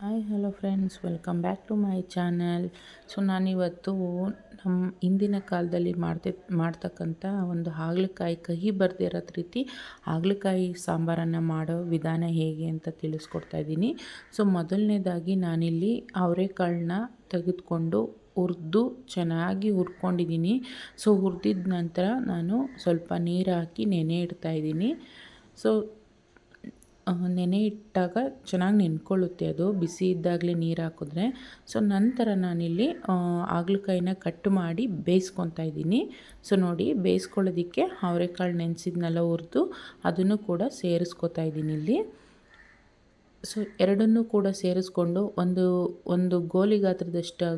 Hi hello friends welcome back to my channel so ನಾನಿವತ್ತು ನಮ್ಮ ಹಿಂದಿನ ಕಾಲದಲ್ಲಿ ಮಾಡ್ತಿ, ಮಾಡ್ತಕ್ಕಂಥ ಒಂದು ಹಾಗಲಕಾಯಿ ಕಹಿ ಬರದೇ ಇರೋ ರೀತಿ ಹಾಗಲಕಾಯಿ ಸಾಂಬಾರನ್ನು ಮಾಡೋ ವಿಧಾನ ಹೇಗೆ ಅಂತ ತಿಳಿಸ್ಕೊಡ್ತಾ ಇದ್ದೀನಿ. ಸೊ ಮೊದಲನೇದಾಗಿ ನಾನಿಲ್ಲಿ ಅವರೆಕಾಳನ್ನ ತೆಗೆದುಕೊಂಡು ಹುರಿದು ಚೆನ್ನಾಗಿ ಹುರ್ಕೊಂಡಿದ್ದೀನಿ. ಸೊ ಹುರಿದಿದ ನಂತರ ನಾನು ಸ್ವಲ್ಪ ನೀರು ಹಾಕಿ ನೆನೆ ಇಡ್ತಾಯಿದ್ದೀನಿ ಸೊ ನೆನೆ ಇಟ್ಟಾಗ ಚೆನ್ನಾಗಿ ನೆನ್ಕೊಳ್ಳುತ್ತೆ ಅದು. ಬಿಸಿ ಇದ್ದಾಗಲೇ ನೀರು ಹಾಕಿದ್ರೆ. ಸೊ ನಂತರ ನಾನಿಲ್ಲಿ ಹಾಗಲಕಾಯಿನ ಕಟ್ ಮಾಡಿ ಬೇಯಿಸ್ಕೊತಾ ಇದ್ದೀನಿ. ಸೊ ನೋಡಿ, ಬೇಯಿಸ್ಕೊಳ್ಳೋದಕ್ಕೆ ಅವರೆಕಾಳು ನೆನೆಸಿದ್ನೆಲ್ಲ ಹುರಿದು, ಅದನ್ನು ಕೂಡ ಸೇರಿಸ್ಕೊತಾ ಇದ್ದೀನಿ ಇಲ್ಲಿ. ಸೊ ಎರಡನ್ನೂ ಕೂಡ ಸೇರಿಸ್ಕೊಂಡು ಒಂದು ಒಂದು ಗೋಲಿ ಗಾತ್ರದಷ್ಟು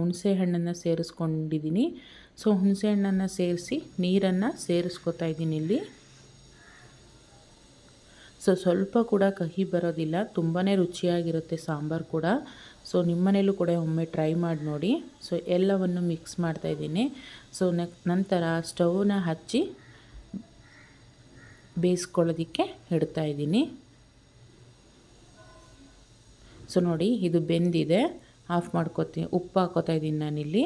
ಹುಣಸೆ ಹಣ್ಣನ್ನು ಸೇರಿಸ್ಕೊಂಡಿದ್ದೀನಿ. ಸೊ ಹುಣಸೆ ಹಣ್ಣನ್ನು ಸೇರಿಸಿ ನೀರನ್ನು ಸೇರಿಸ್ಕೊತಾ ಇದ್ದೀನಿ ಇಲ್ಲಿ. ಸೊ ಸ್ವಲ್ಪ ಕೂಡ ಕಹಿ ಬರೋದಿಲ್ಲ. ತುಂಬಾ ರುಚಿಯಾಗಿರುತ್ತೆ ಸಾಂಬಾರು ಕೂಡ. ಸೊ ನಿಮ್ಮನೇಲೂ ಕೂಡ ಒಮ್ಮೆ ಟ್ರೈ ಮಾಡಿ ನೋಡಿ. ಸೊ ಎಲ್ಲವನ್ನು ಮಿಕ್ಸ್ ಮಾಡ್ತಾಯಿದ್ದೀನಿ ಸೊ ನಂತರ ಸ್ಟವ್ನ ಹಚ್ಚಿ ಬೇಯಿಸ್ಕೊಳ್ಳೋದಕ್ಕೆ ಇಡ್ತಾಯಿದ್ದೀನಿ ಸೊ ನೋಡಿ ಇದು ಬೆಂದಿದೆ. ಆಫ್ ಮಾಡ್ಕೋತೀನಿ ಉಪ್ಪು ಹಾಕೋತಾ ಇದ್ದೀನಿ ನಾನಿಲ್ಲಿ.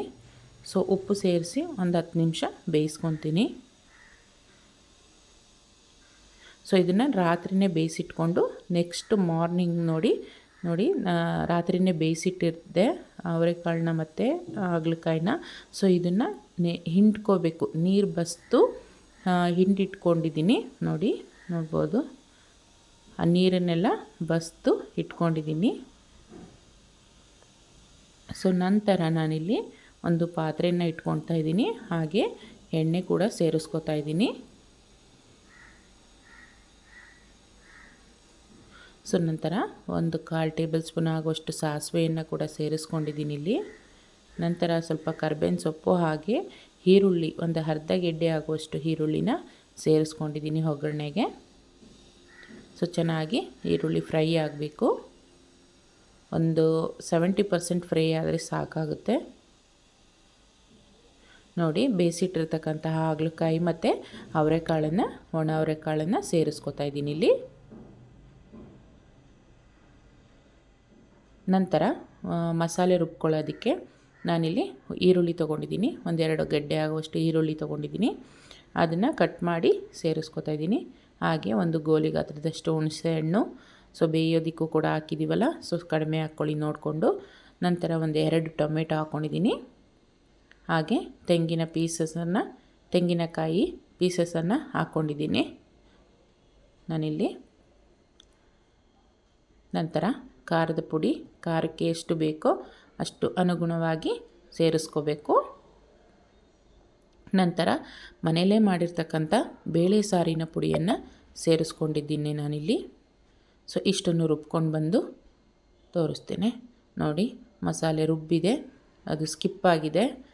ಸೊ ಉಪ್ಪು ಸೇರಿಸಿ ಒಂದು ಹತ್ತು ನಿಮಿಷ ಬೇಯಿಸ್ಕೊತೀನಿ. ಸೊ ಇದನ್ನು ರಾತ್ರಿಯೇ ಬೇಯಿಸಿಟ್ಕೊಂಡು ನೆಕ್ಸ್ಟ್ ಮಾರ್ನಿಂಗ್ ನೋಡಿ ನೋಡಿ ರಾತ್ರಿಯೇ ಬೇಯಿಸಿಟ್ಟಿದ್ದೆ ಅವರೆಕಾಳನ್ನ ಮತ್ತು ಹಾಗಲಕಾಯಿನ. ಸೊ ಇದನ್ನು ನೆ, ಹಿಂಡ್ಕೋಬೇಕು. ನೀರು ಬಸ್ತು ಹಿಂಡಿಟ್ಕೊಂಡಿದ್ದೀನಿ ನೋಡಿ, ನೋಡ್ಬೋದು. ಆ ನೀರನ್ನೆಲ್ಲ ಬಸ್ತು ಇಟ್ಕೊಂಡಿದ್ದೀನಿ ಸೊ ನಂತರ ನಾನಿಲ್ಲಿ ಒಂದು ಪಾತ್ರೆಯನ್ನು ಇಟ್ಕೊತಾ ಇದ್ದೀನಿ ಹಾಗೆ ಎಣ್ಣೆ ಕೂಡ ಸೇರಿಸ್ಕೊತಾ ಇದ್ದೀನಿ ಸೊ ನಂತರ ಒಂದು ಕಾಲು ಟೇಬಲ್ ಸ್ಪೂನ್ ಆಗುವಷ್ಟು ಸಾಸಿವೆಯನ್ನು ಕೂಡ ಸೇರಿಸ್ಕೊಂಡಿದ್ದೀನಿ ಇಲ್ಲಿ. ನಂತರ ಸ್ವಲ್ಪ ಕರ್ಬೇವಿನ ಸೊಪ್ಪು ಹಾಗೆ ಈರುಳ್ಳಿ, ಒಂದು ಅರ್ಧ ಗೆಡ್ಡೆ ಆಗುವಷ್ಟು ಈರುಳ್ಳಿನ ಸೇರಿಸ್ಕೊಂಡಿದ್ದೀನಿ ಒಗ್ಗರಣೆಗೆ. ಸೊ ಚೆನ್ನಾಗಿ ಈರುಳ್ಳಿ ಫ್ರೈ ಆಗಬೇಕು. ಒಂದು ಸೆವೆಂಟಿ ಪರ್ಸೆಂಟ್ ಫ್ರೈ ಆದರೆ ಸಾಕಾಗುತ್ತೆ. ನೋಡಿ, ಬೇಯಿಸಿಟ್ಟಿರ್ತಕ್ಕಂತಹ ಹಾಗಲಕಾಯಿ ಮತ್ತು ಅವರೆಕಾಳನ್ನು, ಒಣ ಅವರೆಕಾಳನ್ನು ಸೇರಿಸ್ಕೊತಾ ಇದ್ದೀನಿ ಇಲ್ಲಿ. ನಂತರ ಮಸಾಲೆ ರುಬ್ಕೊಳ್ಳೋದಕ್ಕೆ ನಾನಿಲ್ಲಿ ಈರುಳ್ಳಿ ತೊಗೊಂಡಿದ್ದೀನಿ. ಒಂದೆರಡು ಗೆಡ್ಡೆ ಆಗುವಷ್ಟು ಈರುಳ್ಳಿ ತೊಗೊಂಡಿದ್ದೀನಿ. ಅದನ್ನು ಕಟ್ ಮಾಡಿ ಸೇರಿಸ್ಕೊತಾ ಇದ್ದೀನಿ. ಹಾಗೆ ಒಂದು ಗೋಲಿ ಗಾತ್ರದಷ್ಟು ಹುಣಸೆ ಹಣ್ಣು, ಸೊ ಬೇಯೋದಕ್ಕೂ ಕೂಡ ಹಾಕಿದ್ದೀವಲ್ಲ ಸೊ ಕಡಿಮೆ ಹಾಕ್ಕೊಳ್ಳಿ ನೋಡಿಕೊಂಡು. ನಂತರ ಒಂದು ಎರಡು ಟೊಮೆಟೊ ಹಾಕ್ಕೊಂಡಿದ್ದೀನಿ ಹಾಗೆ ತೆಂಗಿನ ಪೀಸಸನ್ನು ತೆಂಗಿನಕಾಯಿ ಪೀಸಸನ್ನು ಹಾಕ್ಕೊಂಡಿದ್ದೀನಿ ನಾನಿಲ್ಲಿ ನಂತರ ಖಾರದ ಪುಡಿ ಖಾರಕ್ಕೆ ಎಷ್ಟು ಬೇಕೋ ಅಷ್ಟು ಅನುಗುಣವಾಗಿ ಸೇರಿಸ್ಕೋಬೇಕು. ನಂತರ ಮನೆಯಲ್ಲೇ ಮಾಡಿರ್ತಕ್ಕಂಥ ಬೇಳೆ ಸಾರಿನ ಪುಡಿಯನ್ನು ಸೇರಿಸ್ಕೊಂಡಿದ್ದೀನಿ ನಾನಿಲ್ಲಿ. ಸೊ, ಇಷ್ಟನ್ನು ರುಬ್ಕೊಂಡು ಬಂದು ತೋರಿಸ್ತೇನೆ. ನೋಡಿ, ಮಸಾಲೆ ರುಬ್ಬಿದೆ, ಅದು ಸ್ಕಿಪ್ ಆಗಿದೆ.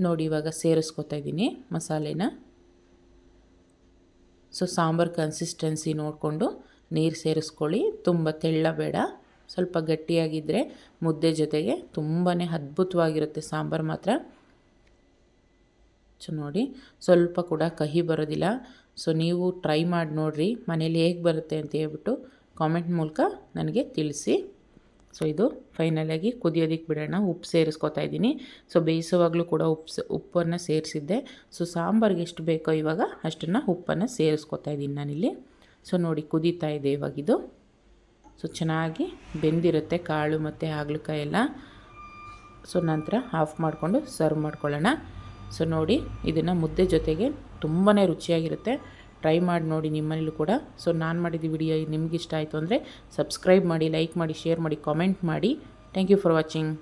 ನೋಡಿ, ಇವಾಗ ಸೇರಿಸ್ಕೊತಾ ಇದ್ದೀನಿ ಮಸಾಲೆನ. ಸೊ, ಸಾಂಬಾರು ಕನ್ಸಿಸ್ಟೆನ್ಸಿ ನೋಡಿಕೊಂಡು ನೀರು ಸೇರಿಸ್ಕೊಳ್ಳಿ. ತುಂಬ ತೆಳ್ಳ ಬೇಡ ಸ್ವಲ್ಪ ಗಟ್ಟಿಯಾಗಿದ್ದರೆ ಮುದ್ದೆ ಜೊತೆಗೆ ತುಂಬಾ ಅದ್ಭುತವಾಗಿರುತ್ತೆ ಸಾಂಬಾರು ಮಾತ್ರ. ಸೊ ನೋಡಿ, ಸ್ವಲ್ಪ ಕೂಡ ಕಹಿ ಬರೋದಿಲ್ಲ. ಸೊ ನೀವು ಟ್ರೈ ಮಾಡಿ ನೋಡಿರಿ, ಮನೇಲಿ ಹೇಗೆ ಬರುತ್ತೆ ಅಂತ ಹೇಳ್ಬಿಟ್ಟು ಕಾಮೆಂಟ್ ಮೂಲಕ ನನಗೆ ತಿಳಿಸಿ. ಸೊ ಇದು ಫೈನಲಾಗಿ ಕುದಿಯೋದಕ್ಕೆ ಬಿಡೋಣ, ಉಪ್ಪು ಸೇರಿಸ್ಕೊತಾ ಇದ್ದೀನಿ. ಸೊ ಬೇಯಿಸುವಾಗಲೂ ಕೂಡ ಉಪ್ಪು ಉಪ್ಪನ್ನು ಸೇರಿಸಿದ್ದೆ. ಸೊ ಸಾಂಬಾರಿಗೆ ಎಷ್ಟು ಬೇಕೋ ಇವಾಗ ಅಷ್ಟನ್ನು ಉಪ್ಪನ್ನು ಸೇರಿಸ್ಕೊತಾ ಇದ್ದೀನಿ ನಾನಿಲ್ಲಿ. ಸೊ ನೋಡಿ, ಕುದೀತಾ ಇದೆ ಇವಾಗಿದು ಸೊ ಚೆನ್ನಾಗಿ ಬೆಂದಿರುತ್ತೆ ಕಾಳು ಮತ್ತು ಹಾಗಲಕಾಯಿ ಎಲ್ಲ. ಸೊ ನಂತರ ಆಫ್ ಮಾಡಿಕೊಂಡು ಸರ್ವ್ ಮಾಡ್ಕೊಳ್ಳೋಣ. ಸೊ ನೋಡಿ, ಇದನ್ನು ಮುದ್ದೆ ಜೊತೆಗೆ ತುಂಬಾ ರುಚಿಯಾಗಿರುತ್ತೆ. ಟ್ರೈ ಮಾಡಿ ನೋಡಿ ನಿಮ್ಮನೇಲೂ ಕೂಡ. ಸೊ ನಾನು ಮಾಡಿದ ವಿಡಿಯೋ ನಿಮ್ಗೆ ಇಷ್ಟ ಆಯಿತು ಅಂದರೆ ಸಬ್ಸ್ಕ್ರೈಬ್ ಮಾಡಿ ಲೈಕ್ ಮಾಡಿ ಶೇರ್ ಮಾಡಿ ಕಾಮೆಂಟ್ ಮಾಡಿ. Thank you for watching